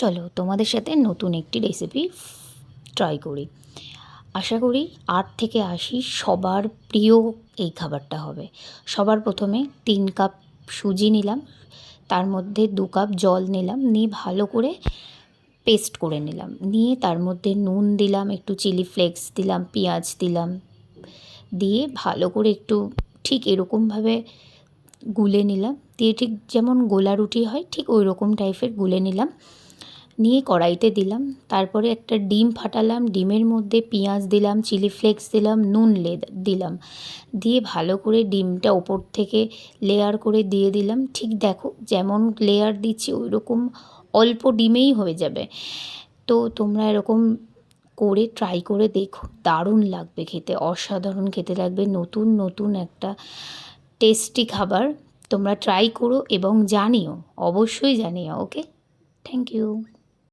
চলো তোমাদের সাথে নতুন একটি রেসিপি ট্রাই করি। আশা করি আট থেকে আশি সবার প্রিয় এই খাবারটা হবে। সবার প্রথমে তিন কাপ সুজি নিলাম, তার মধ্যে দু কাপ জল নিলাম, নিয়ে ভালো করে পেস্ট করে নিলাম। নিয়ে তার মধ্যে নুন দিলাম, একটু চিলি ফ্লেক্স দিলাম, পেঁয়াজ দিলাম, দিয়ে ভালো করে একটু ঠিক এরকমভাবে গুলে নিলাম। দিয়ে ঠিক যেমন গোলা রুটি হয়, ঠিক ওই রকম টাইপের গুলে নিলাম। নিয়ে কড়াইতে দিলাম। তারপরে একটা ডিম ফাটালাম, ডিমের মধ্যে পেঁয়াজ দিলাম, চিলি ফ্লেক্স দিলাম, নুন লে, দিলাম। দিয়ে ভালো করে ডিমটা ওপর থেকে লেয়ার করে দিয়ে দিলাম। ঠিক দেখো যেমন লেয়ার দিচ্ছি ওই রকম অল্প ডিমেই হয়ে যাবে। তো তোমরা এরকম করে ট্রাই করে দেখো। দারুণ লাগবে খেতে, অসাধারণ খেতে লাগবে। নতুন নতুন একটা টেস্টি খাবার তোমরা ট্রাই করো এবং জানিও। অবশ্যই জানিও ওকে থ্যাংক ইউ